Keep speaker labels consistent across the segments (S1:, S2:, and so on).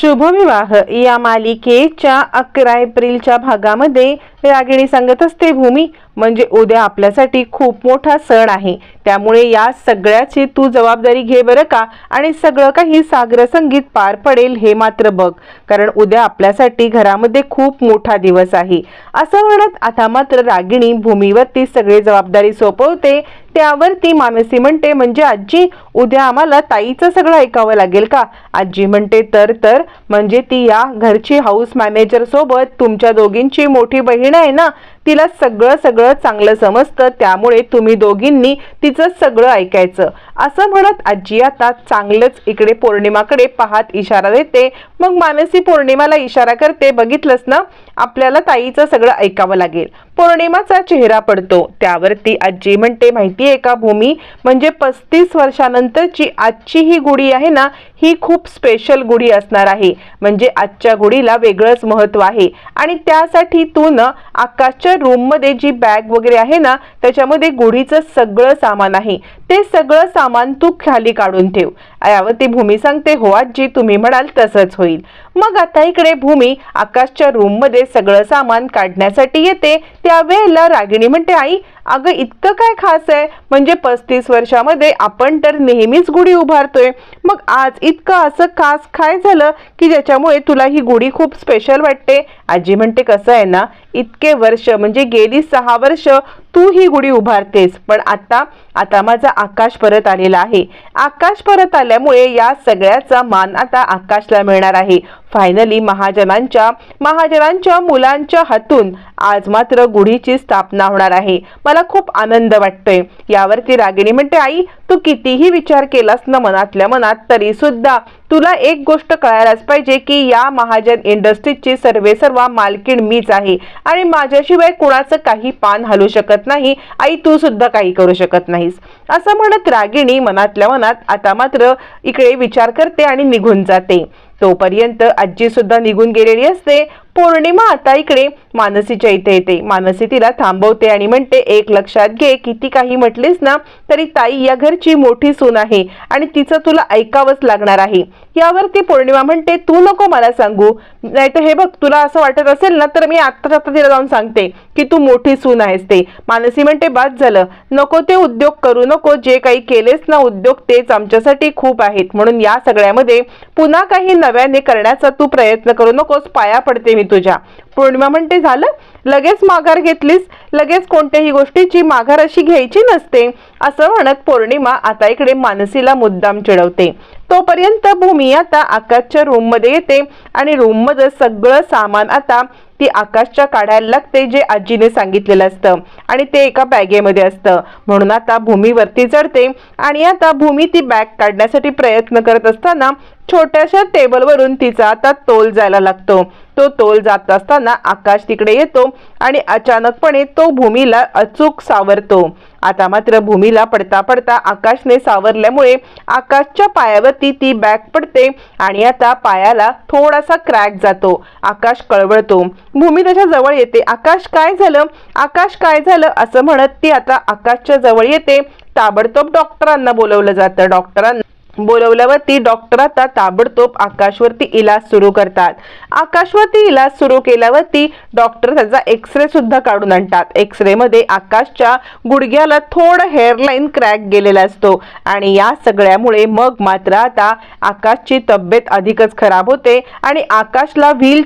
S1: शुभविवाह. या मालिकेच्या अकरा एप्रिलच्या भागामध्ये रागिणी सांगत असते भूमी म्हणजे उद्या आपल्यासाठी खूप मोठा सण आहे. त्यामुळे या सगळ्याची तू जबाबदारी घे बरं का? आणि सगळं काही सागर संगीत पार पडेल हे मात्र बघ. कारण उद्या आपल्यासाठी घरामध्ये खूप मोठा दिवस आहे. असं म्हणत आता मात्र रागिणी भूमीवरती सगळी जबाबदारी सोपवते. त्यावर ती मानसी म्हणते म्हणजे आजी उद्या आम्हाला ताईचं सगळं ऐकावं लागेल का? आजी म्हणते तर तर म्हणजे ती या घरची हाऊस मॅनेजर सोबत तुमच्या दोघींची मोठी बहीण आहे ना तिला सगळं सगळं चांगलं समजतं त्यामुळे तुम्ही दोघींनी तिचं सगळं ऐकायचं. असं म्हणत आजी आता चांगलंच इकडे पौर्णिमाकडे पाहत इशारा देते. मग मानसी पौर्णिमाला इशारा करते बघितलंस ना? आपल्याला ताईचं सगळं ऐकावं लागेल. पौर्णिमाचा चेहरा पडतो. त्यावरती आजी म्हणते माहिती आहे का भूमी? म्हणजे पस्तीस वर्षानंतरची आजची ही गुढी आहे ना ही खूप स्पेशल गुढी असणार आहे. म्हणजे आजच्या गुढीला वेगळंच महत्त्व आहे. आणि त्यासाठी तू न आकाशच्या रूम रूममध्ये जी बॅग वगैरे आहे ना त्याच्यामध्ये गुढीचं सगळं सामान आहे. ते सगळं सामान तू खाली काढून ठेव. यावरती भूमी सांगते हो आजी तुम्ही म्हणाल तसंच होईल. मग आता इकडे भूमी आकाशच्या रूममध्ये सगळं सामान काढण्यासाठी येते. त्यावेळेला रागिणी म्हणते आई अगं इतकं काय खास आहे? म्हणजे पस्तीस वर्षामध्ये आपण तर नेहमीच गुढी उभारतोय. मग आज इतकं असं खास काय झालं की ज्याच्यामुळे तुला ही गुढी खूप स्पेशल वाटते? आजी म्हणते कसं आहे ना इतके वर्ष म्हणजे गेली सहा वर्ष तू ही गुढी उभारतेस. पण आता आता माझा आकाश परत आलेला आहे. आकाश परत आल्यामुळे या सगळ्याचा मान आता आकाशला मिळणार आहे. फायनली महाजनांच्या महाजनांच्या मुलांच्या हातून आज मात्र गुढीची स्थापना होणार आहे. मला खूप आनंद वाटतोय. यावरती रागिणी म्हणते आई तू कितीही विचार केलास ना मनातल्या मनात तरी सुद्धा तुला एक गोष्ट कळायलाच पाहिजे की या महाजन इंडस्ट्रीजची सर्वे सर्व मालकीण मीच आहे. आणि माझ्याशिवाय कुणाचं काही पान हलू शकत नाही. आई तू सुद्धा काही करू शकत नाहीस. असं म्हणत रागिणी मनातल्या मनात आता मात्र इकडे विचार करते आणि निघून जाते. तोपर्यंत आजी सुद्धा निघून गेलेली असते. पौर्णिमा आता इकडे मानसीच्या इथे येते. मानसी तिला थांबवते आणि म्हणते एक लक्षात घे किती काही म्हटलीस ना तरी ताई या घरची मोठी सून आहे आणि तिचं तुला ऐकावंच लागणार आहे. यावरती पौर्णिमा म्हणते तू नको मला सांगू. नाही तर हे बघ तुला असं वाटत असेल ना तर मी आत्ताच आता तिला जाऊन सांगते की तू मोठी सून आहेस ते. मानसी म्हणते बाद झालं. नको ते उद्योग करू नको. जे काही केलेस ना उद्योग तेच आमच्यासाठी खूप आहेत. म्हणून या सगळ्यामध्ये पुन्हा काही नव्याने करण्याचा तू प्रयत्न करू नकोस. पाया पडते मी तुझ्या. पौर्णिमा म्हणते झालं? लगेच माघार घेतलीस? लगेच कोणत्याही गोष्टीची माघार अशी घ्यायची नसते. असं म्हणत पौर्णिमा आता इकडे मानसीला मुद्दाम चिडवते. तोपर्यंत भूमी आता आकाशच्या रूममध्ये येते आणि रूममध्ये सगळं सामान आता ती आकाशच्या काढायला लागते जे आजीने सांगितलेलं असतं. आणि ते एका बॅगेमध्ये असतं. म्हणून आता भूमीवरती चढते आणि आता भूमी ती बॅग काढण्यासाठी प्रयत्न करत असताना छोट्याशा टेबलवरून तिचा आता तोल जायला लागतो. तो तोल जात असताना आकाश तिकडे येतो आणि अचानकपणे तो भूमीला अचूक सावरतो. आता मात्र भूमीला पडता पडता आकाशने सावरल्यामुळे आकाशच्या पायावरती ती बॅग पडते आणि आता पायाला थोडासा क्रॅक जातो. आकाश कळवळतो. भूमी त्याच्याजवळ येते. आकाश काय झालं? आकाश काय झालं? असं म्हणत ती आता आकाशच्या जवळ येते. ताबडतोब डॉक्टरांना बोलवलं जातं. डॉक्टरांना बोलवल्यावरती डॉक्टर आता ताबडतोब आकाशवरती इलाज सुरू करतात. आकाशवरती इलाज सुरू केल्यावरती डॉक्टर त्याचा एक्सरे सुद्धा काढून आणतात. एक्सरे मध्ये आकाशच्या गुडघ्याला थोडं हेअरलाईन क्रॅक गेलेला असतो आणि या सगळ्यामुळे मग मात्र आता आकाशची तब्येत अधिकच खराब होते आणि आकाशला व्हील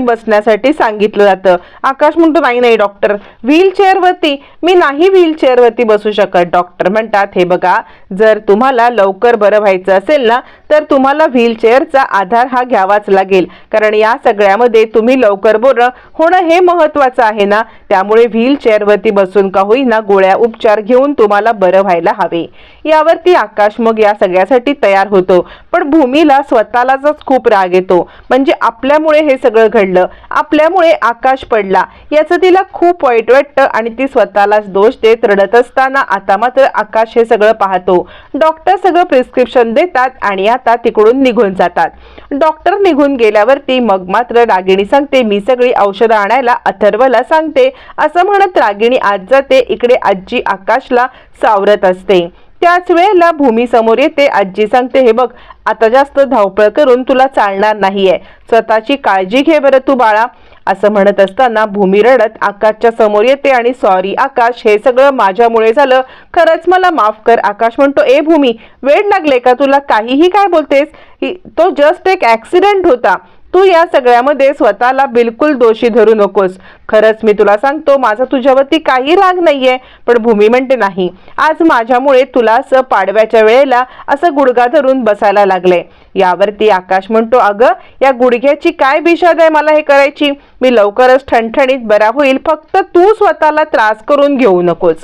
S1: बसण्यासाठी सांगितलं जातं. आकाश म्हणतो नाही नाही डॉक्टर व्हील मी नाही व्हील बसू शकत. डॉक्टर म्हणतात हे बघा जर तुम्हाला लवकर बरं व्हायचं असेल ना तर तुम्हाला व्हीलचेअरचा आधार हा घ्यावाच लागेल. कारण या सगळ्यामध्ये तुम्ही लवकर बरं होणं हे महत्वाचं आहे ना. त्यामुळे व्हीलचेअरवरती बसून का होईना गोळ्या उपचार घेऊन तुम्हाला बरं व्हायला हवे. यावरती आकाश मग या सगळ्यासाठी तयार होतो. पण भूमीला स्वतःलाच खूप राग येतो. म्हणजे आपल्यामुळे हे सगळं घडलं. आपल्यामुळे आकाश पडला. याचं तिला खूप वाईट वाटतं आणि ती स्वतःलाच दोष देत रडत असताना आता मात्र आकाश हे सगळं पाहतो. डॉक्टर सगळं प्रिस्क्रिप्शन देतात आणि आता तिकडून निघून जातात. डॉक्टर निघून गेल्यावरती मग मात्र रागिणी सांगते मी सगळी औषधं आणायला अथर्वला सांगते. असं म्हणत रागिणी आज जाते इकडे आजी आकाशला सावरत असते. त्याच वेळेला भूमी समोर येते. आजी सांगते हे बघ आता जास्त धावपळ करून तुला चालणार नाहीये. स्वतःची काळजी घे बरं तू बाळा. असं म्हणत असताना भूमी रडत आकाशच्या समोर येते आणि सॉरी आकाश हे सगळं माझ्यामुळे झालं. खरंच मला माफ कर आकाश म्हणतो ए भूमी वेळ लागले का तुला? काहीही काय बोलतेस? तो जस्ट एक ऍक्सिडेंट होता. तू या सगळ्यामध्ये स्वतःला बिलकुल दोषी धरू नकोस. खरंच मी तुला सांगतो माझा तुझ्यावरती काही राग नाहीये पण भूमी म्हणते नाही. आज माझ्यामुळे तुला असं पाडव्याच्या वेळेला असं गुडगा धरून बसायला लागले. यावरती आकाश म्हणतो अगं या गुडघ्याची काय बिशाद आहे मला हे करायची? मी लवकरच ठणठणीत बरा होईल फक्त तू स्वतःला त्रास करून घेऊ नकोस.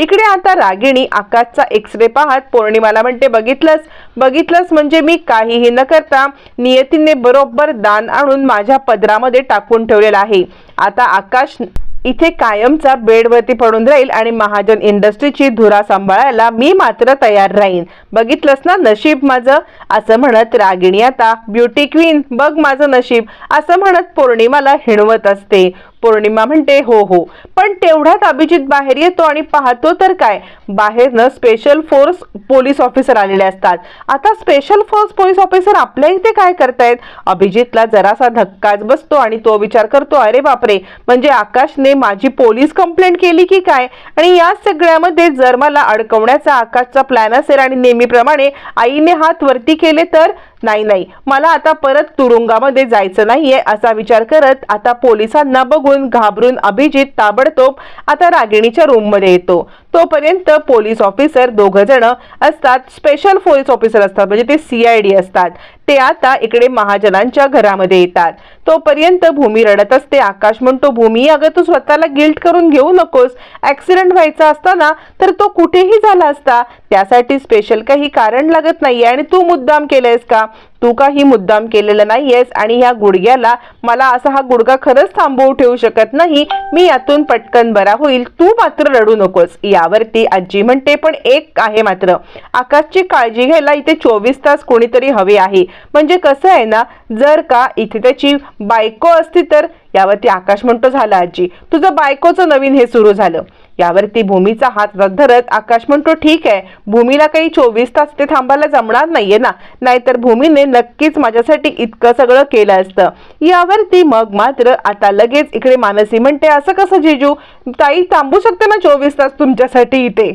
S1: इकडे आता रागिणी आकाशचा एक्सरे पाहत पौर्णिमाला म्हणते बघितलंस बघितलंस म्हणजे मी काहीही न करता नियतीने बरोबर दान आणून माझ्या पदरामध्ये टाकून ठेवलेलं आहे. आता आकाश इथे कायमचा बेडवरती पडून राहील आणि महाजन इंडस्ट्रीची धुरा सांभाळायला मी मात्र तयार राहीन. बघितलंस ना नशीब माझं? असं म्हणत रागिणी आता ब्युटी क्वीन बघ माझं नशीब. असं म्हणत पौर्णिमाला हिणवत असते. पौर्णिमा म्हणते हो हो. पण तेवढ्यात अभिजित बाहेर येतो आणि पाहतो तर काय? बाहेरनं स्पेशल फोर्स पोलीस ऑफिसर आलेले असतात. आता स्पेशल फोर्स पोलीस ऑफिसर आपल्या इथे काय करतायत? अभिजितला जरासा धक्काच बसतो आणि तो विचार करतो अरे बापरे! म्हणजे आकाशने माझी पोलीस कंप्लेंट केली की काय? आणि या सगळ्यामध्ये जर मला अडकवण्याचा आकाशचा प्लॅन असेल आणि नेहमीप्रमाणे आईने हात वरती केले तर? नाही नाही. मला आता परत तुरुंगामध्ये जायचं नाहीये असा विचार करत आता पोलिसांना बघून घाबरून अभिजित ताबडतोब आता रागिणीच्या रूममध्ये येतो. तोपर्यंत पोलीस ऑफिसर दोघ जण असतात. स्पेशल पोलीस ऑफिसर असतात. म्हणजे ते सीआयडी असतात. ते आता इकडे महाजनांच्या घरामध्ये येतात. तोपर्यंत भूमी रडत असते. आकाश म्हणतो भूमी अगं तू स्वतःला गिल्ट करून घेऊ नकोस. ऍक्सिडेंट व्हायचा असताना तर तो कुठेही झाला असता. त्यासाठी स्पेशल काही कारण लागत नाहीये. आणि तू मुद्दाम केलंयस का? तू काही मुद्दाम केलेलं नाहीयेस आणि ह्या गुडघ्याला मला असा हा गुडघा खरंच थांबवू ठेवू शकत नाही मी यातून पटकन बरा होईल. तू मात्र रडू नकोस. यावरती आजी म्हणते पण एक आहे मात्र. आकाशची काळजी घ्यायला इथे चोवीस तास कोणीतरी हवे आहे. म्हणजे कसं आहे ना जर का इथे त्याची बायको असती तर? यावरती आकाश म्हणतो झाला आजी. तुझं बायकोचं नवीन हे सुरू झालं. यावरती भूमीचा हात धरत आकाश म्हणतो ठीक आहे भूमीला काही चोवीस तास ते थांबायला जमणार नाहीये ना? नाहीतर भूमीने नक्कीच माझ्यासाठी इतकं सगळं केलं असतं. यावरती मग मात्र आता लगेच इकडे मानसी म्हणते असं कसं जिजू? ताई थांबू शकते ना चोवीस तास तुमच्यासाठी इथे?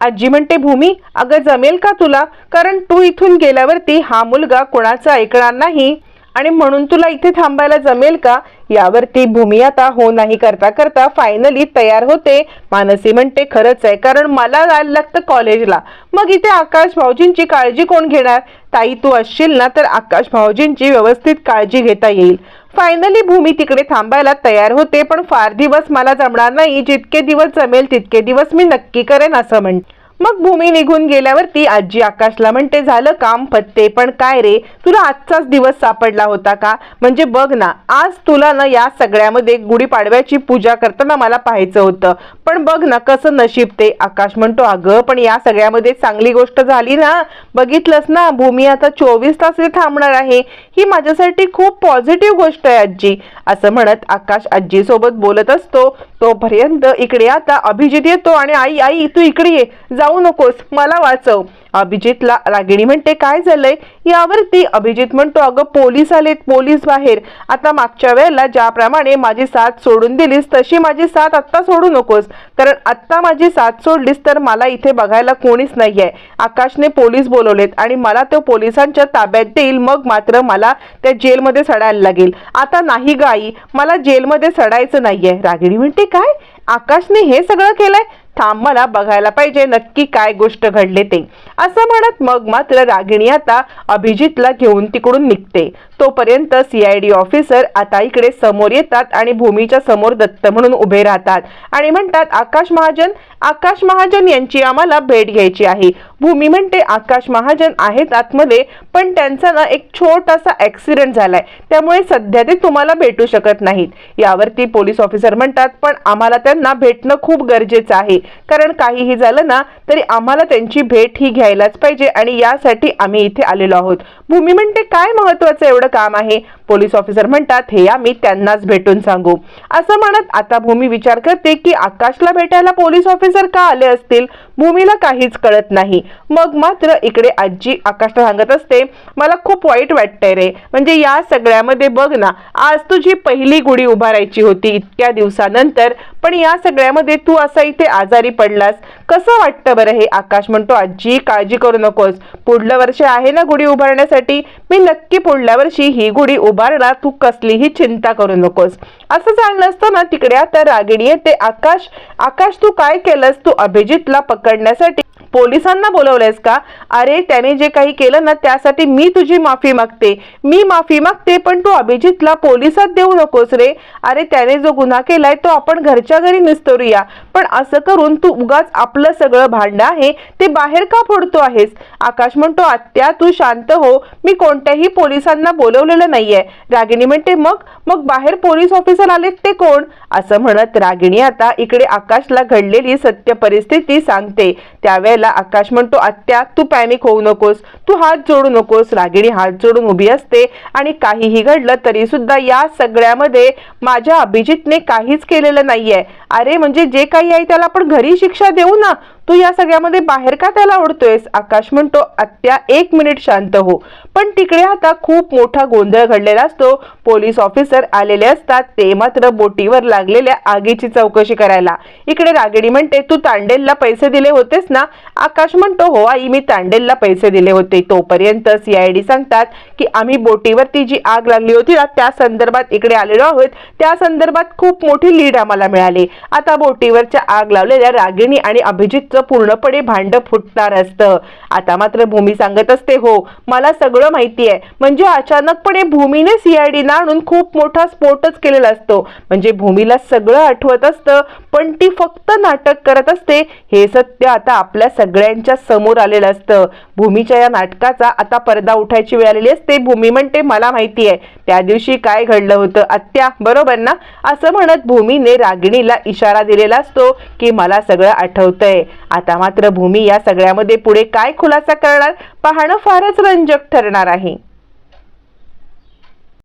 S1: आजी म्हणते भूमी अगं जमेल का तुला? कारण तू इथून गेल्यावरती हा मुलगा कोणाचं ऐकणार नाही. आणि म्हणून तुला इथे थांबायला जमेल का? यावरती भूमी आता हो नाही करता करता फायनली तयार होते. मानसी म्हणते खरंच आहे कारण मला जायला लागतं कॉलेजला मग इथे आकाश भाऊजींची काळजी कोण घेणार? ताई तू असशील ना तर आकाश भाऊजींची व्यवस्थित काळजी घेता येईल. फायनली भूमी तिकडे थांबायला तयार होते पण फार दिवस मला जमणार नाही. जितके दिवस जमेल तितके दिवस मी नक्की करेन असं म्हणते. मग भूमी निघून गेल्यावरती आजी आकाशला म्हणते झालं काम फत्ते पण काय रे? तुला आजचाच दिवस सापडला होता का? म्हणजे बघ ना आज तुला ना या सगळ्यामध्ये गुढीपाडव्याची पूजा करताना मला पाहायचं होतं. पण बघ ना कसं नशीब ते. आकाश म्हणतो अगं पण या सगळ्यामध्ये चांगली गोष्ट झाली ना? बघितलंस ना भूमी आता चोवीस तास थांबणार आहे. ही माझ्यासाठी खूप पॉझिटिव्ह गोष्ट आहे आजी. असं म्हणत आकाश आजी सोबत बोलत असतो. तोपर्यंत इकडे आता अभिजित येतो आणि आई आई तू इकडे ये. जा जाऊ नकोस मला वाचव. अभिजितला रागिणी म्हणते काय झालंय? यावरती अभिजित म्हणतो अगं पोलीस आलेत पोलीस बाहेर. आता मागच्या वेळेला ज्याप्रमाणे माझी साथ सोडून दिलीस तशी माझी साथ आत्ता सोडू नकोस. कारण आत्ता माझी साथ सोडलीस तर मला इथे बघायला कोणीच नाही आहे आकाशने पोलीस बोलवलेत आणि मला तो पोलिसांच्या ताब्यात देईल मग मात्र मला त्या जेलमध्ये सडायला लागेल. आता नाही गाई मला जेलमध्ये सडायचं नाहीये. रागिणी म्हणते काय? आकाशने हे सगळं केलंय? थांब मला बघायला पाहिजे. नक्की काय गोष्ट घडले ते. असं म्हणत मग मात्र रागिणी आता अभिजितला घेऊन तिकडून निघते. तोपर्यंत सीआयडी ऑफिसर आता इकडे समोर येतात आणि भूमीच्या समोर दत्त म्हणून उभे राहतात. आणि म्हणतात आकाश महाजन आकाश महाजन यांची आम्हाला भेट घ्यायची आहे. भूमी म्हणते आकाश महाजन आहेत आतमध्ये पण त्यांचा ना एक छोटासा ऍक्सिडेंट झालाय. त्यामुळे सध्या ते तुम्हाला भेटू शकत नाहीत. यावरती पोलीस ऑफिसर म्हणतात पण आम्हाला त्यांना भेटणं खूप गरजेचं आहे. कारण काहीही झालं ना तरी आम्हाला त्यांची भेट ही घ्यायलाच पाहिजे आणि यासाठी आम्ही इथे आलेलो आहोत. भूमी म्हणते काय महत्वाचं एवढं काम आहे. पोलीस ऑफिसर म्हणतात हे आम्ही त्यांनाच भेटून सांगू. असं म्हणत आता भूमी विचार करते की आकाशला भेटायला पोलीस ऑफिसर का आले असतील? भूमीला काहीच कळत नाही. मग मात्र इकडे आजी आकाशला सांगत असते मला खूप वाईट वाटतंय रे. म्हणजे या सगळ्यामध्ये बघ ना आज तुझी पहिली गुढी उभारायची होती इतक्या दिवसानंतर. पण या सगळ्यामध्ये तू असा इथे आजारी पडलास. कसं वाटतं बरं हे? आकाश म्हणतो आजी काळजी करू नकोस. पुढलं वर्ष आहे ना गुढी उभारण्यासाठी. मी नक्की पुढल्या वर्षी ही गुढी उभारणार तू कसलीही चिंता करू नकोस. असं चाललं असताना तिकडे आता रागिणी येते. आकाश आकाश तू काय केलंस? तू अभिजितला पकडण्यासाठी पोलिसांना बोलवलंयस का? अरे त्याने जे काही केलं ना त्यासाठी मी तुझी माफी मागते. मी माफी मागते पण तू अभिजितला पोलिसात देऊ नकोस रे. अरे त्याने जो गुन्हा केलाय तो आपण घरच्या घरी निस्तरूया. पण असं करून तू उगाच आपलं सगळं भांडं आहे ते बाहेर का फोडतो आहेस? आकाश म्हणतो आत्या तू शांत हो. मी कोणत्याही पोलिसांना बोलवलेलं नाहीये. रागिणी म्हणते मग? मग बाहेर पोलीस ऑफिसर आलेत ते कोण? असं म्हणत रागिणी आता इकडे आकाशला घडलेली सत्य परिस्थिती सांगते. त्यावेळेला आकाश. म्हणतो आत्या तू पॅनिक होऊ नकोस. तू हात जोडू नकोस. रागिणी हात जोडून उभी असते आणि काहीही घडलं तरी सुद्धा या सगळ्यामध्ये माझ्या अभिजितने काहीच केलेलं नाहीये. अरे म्हणजे जे काही आहे त्याला आपण घरी शिक्षा देऊ ना तू या सगळ्यामध्ये बाहेर का त्याला ओढतोयस? आकाश म्हणतो आत्या एक मिनिट शांत हो. पण तिकडे आता खूप मोठा गोंधळ घडलेला असतो. पोलीस ऑफिसर आलेले असतात ते मात्र बोटीवर लागलेल्या आगीची चौकशी करायला. इकडे रागिणी म्हणते तू तांडेलला पैसे दिले होतेस ना? आकाश म्हणतो हो आई मी तांडेलला पैसे दिले होते. तोपर्यंत सीआयडी सांगतात की आम्ही बोटीवरती जी आग लागली होती ना त्या संदर्भात इकडे आलेलो आहोत. त्या संदर्भात खूप मोठी लीड आम्हाला मिळाली. आता बोटीवरच्या आग लावलेल्या रागिणी आणि अभिजितचं पूर्णपणे भांड फुटणार असतं. आता मात्र भूमी सांगत असते हो मला सगळं माहिती आहे म्हणजे अचानकपणे भूमीने सीआयडी ना आणून खूप मोठा स्फोटच केलेला असतो. म्हणजे भूमीला सगळं आठवत असतं पण ती फक्त नाटक करत असते. हे सत्य आता आपल्या सगळ्यांच्या समोर आलेलं असतं. भूमीच्या या नाटकाचा आता पडदा उठायची वेळ आलेली असते. भूमी म्हणते मला माहिती आहे त्या दिवशी काय घडलं होतं? आत्या बरोबर ना? असं म्हणत भूमीने रागिणीला इशारा दिलेला असतो की मला सगळं आठवतंय. आता मात्र भूमी या सगळ्यामध्ये पुढे काय खुलासा करणार? पाहणं फारच रंजक ठरणार आहे.